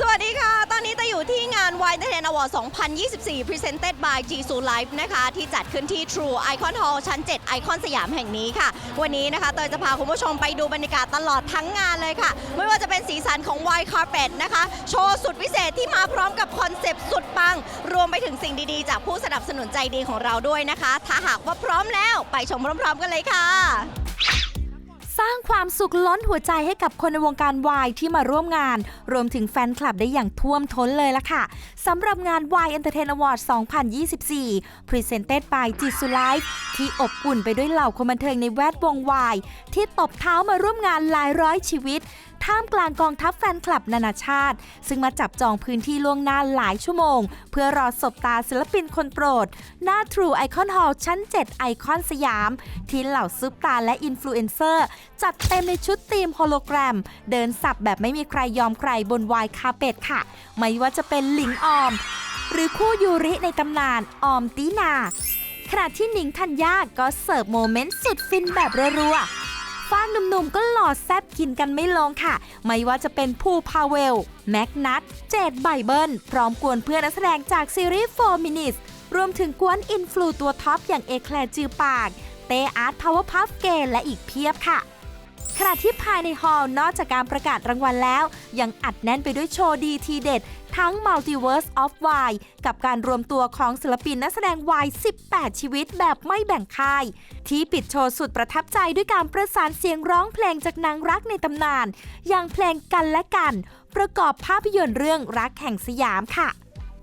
สวัสดีค่ะ ตอนนี้จะอยู่ที่งาน Wine t e n Award 2024 Presented by Jisoo Life นะคะ ที่จัดขึ้นที่ True Icon Hall ชั้น 7 ไอคอนสยามแห่งนี้ค่ะ วันนี้นะคะ เตยจะพาคุณผู้ชมไปดูบรรยากาศตลอดทั้งงานเลยค่ะ ไม่ว่าจะเป็นสีสันของ Wine Carpet นะคะ โชว์สุดพิเศษที่มาพร้อมกับคอนเซปต์สุดปัง รวมไปถึงสิ่งดีๆ จากผู้สนับสนุนใจดีของเราด้วยนะคะ ถ้าหากว่าพร้อมแล้ว ไปชมพร้อม ๆ กันเลยค่ะ ร้างความสุขล้นหัวใจให้กับคนในวงการวายที่มาร่วมงาน รวมถึงแฟนคลับได้อย่างท่วมท้นเลยล่ะค่ะสำหรับงาน Y Entertain Award 2024 Presented by j i s u Life ที่อบอุ่นไปด้วยเหล่าคนบันเทิงในแวดวงวายที่ตบเท้ามาร่วมงานหลายร้อยชีวิต ท่ามกลางกองทัพแฟนคลับนานาชาติ ซึ่งมาจับจองพื้นที่ล่วงหน้าหลายชั่วโมง เพื่อรอสบตาศิลปินคนโปรด หน้า True Icon Hall ชั้น 7 ไอคอนสยาม ที่เหล่าซุปตาและอินฟลูเอนเซอร์ จัดเต็มในชุดธีมโฮโลแกรม เดินสับแบบไม่มีใครยอมใครบนวายคาเป็ดค่ะ ไม่ว่าจะเป็นหลิงออม หรือคู่ยูริในตำนานออมตีนาขณะที่หนิงธัญญาก็เสิร์ฟโมเมนต์สุดฟินแบบรัวๆ ฟางหนุ่มๆ ก็หล่อแซบกินกันไม่ลงค่ะ ไม่ว่าจะเป็นภูพาเวล แม็กนัท เจดไบเบิล พร้อมกวนเพื่อนนักแสดงจากซีรีส์ 4 Minutes รวมถึงกวนอินฟลูตัวท็อปอย่างเอแคลร์จือปาก เตอาร์ตพาวเวอร์พัฟเกนและอีกเพียบค่ะ ขณะที่ภายในฮอลล์นอกจากการประกาศรางวัลแล้ว ยังอัดแน่นไปด้วยโชว์ดีทีเด็ด ทั้ง Multiverse of Y กับการรวมตัวของศิลปินนักแสดงวาย18 ชีวิตแบบไม่แบ่งค่าย ที่ปิดโชว์สุดประทับใจด้วยการประสานเสียงร้องเพลงจากนางรักในตำนาน อย่างเพลงกันและกัน ประกอบภาพยนตร์เรื่องรักแห่งสยามค่ะ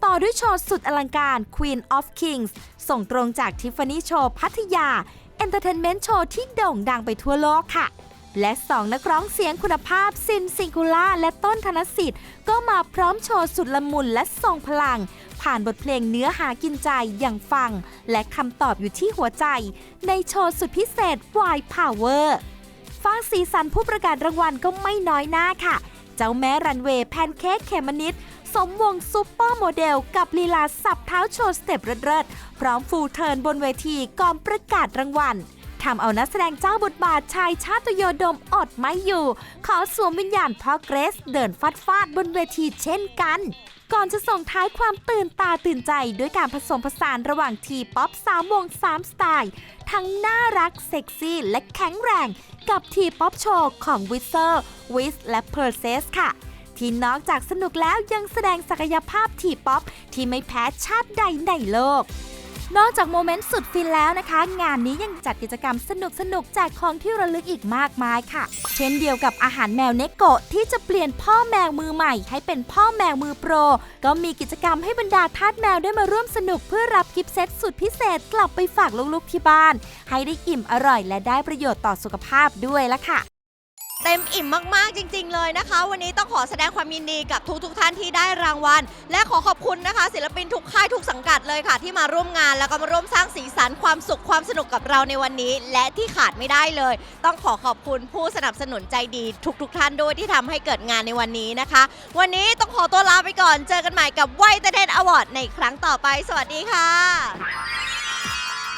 ต่อด้วยโชว์สุดอลังการ Queen of Kings ส่งตรงจาก Tiffany Show พัทยา เอนเตอร์เทนเมนต์โชว์ที่โด่งดังไปทั่วโลกค่ะ และ 2 นักร้องเสียงคุณภาพซินซิงคูล่าและต้นธนสิทธิ์ ก็มาพร้อมโชว์สุดละมุนและทรงพลัง ผ่านบทเพลงเนื้อหากินใจอย่างฟัง และคำตอบอยู่ที่หัวใจ ในโชว์สุดพิเศษ Y Power ฟ้างสีสันผู้ประกาศรางวัลก็ไม่น้อยหน้าค่ะ เจ้าแม่รันเวย์แพนเค้กเขมนิดสมวงซุปเปอร์โมเดล กับลีลาสับเท้าโชว์สเต็ปเริดๆพร้อมฟูเทิร์นบนเวทีก่อนประกาศรางวัล ทำเอานักแสดงเจ้าบทบาทชายชาติโยดมอดไม่อยู่ ขอสวมวิญญาณพ่อเกรซเดินฟาดฟาดบนเวทีเช่นกัน ก่อนจะส่งท้ายความตื่นตาตื่นใจด้วยการผสมผสานระหว่างทีป๊อป3วง3สไตล์ ทั้งน่ารักเซ็กซี่และแข็งแรง กับทีป๊อปโชว์ของวิเซอร์วิสและเพอร์เซสค่ะที่นอกจากสนุกแล้วยังแสดงศักยภาพทีป๊อปที่ไม่แพ้ชาติใดในโลก นอกจากโมเมนต์สุดฟินแล้วนะคะ งานนี้ยังจัดกิจกรรมสนุกสนุกๆแจกของที่ระลึกอีกมากมายค่ะ เช่นเดียวกับอาหารแมวเนโกะที่จะเปลี่ยนพ่อแมวมือใหม่ ให้เป็นพ่อแมวมือโปร ก็มีกิจกรรมให้บรรดาทาสแมวได้มาร่วมสนุกเพื่อรับกิฟต์เซตสุดพิเศษกลับไปฝากลูกๆที่บ้าน ให้ได้อิ่มอร่อยและได้ประโยชน์ต่อสุขภาพด้วยละค่ะ เต็มอิ่มมากๆจริง ๆ เลยนะคะ วันนี้ต้องขอแสดงความยินดีกับทุกๆท่านที่ได้รางวัล และขอขอบคุณนะคะ ศิลปินทุกค่ายทุกสังกัดเลยค่ะ ที่มาร่วมงานแล้วก็มาร่วมสร้างสีสันความสุขความสนุกกับเราในวันนี้ และที่ขาดไม่ได้เลย ต้องขอขอบคุณผู้สนับสนุนใจดีทุก ๆ ท่านด้วยที่ทำให้เกิดงานในวันนี้นะคะ วันนี้ต้องขอตัวลาไปก่อนเจอกันใหม่กับไวเตเทนอวอร์ดในครั้งต่อไป สวัสดีค่ะ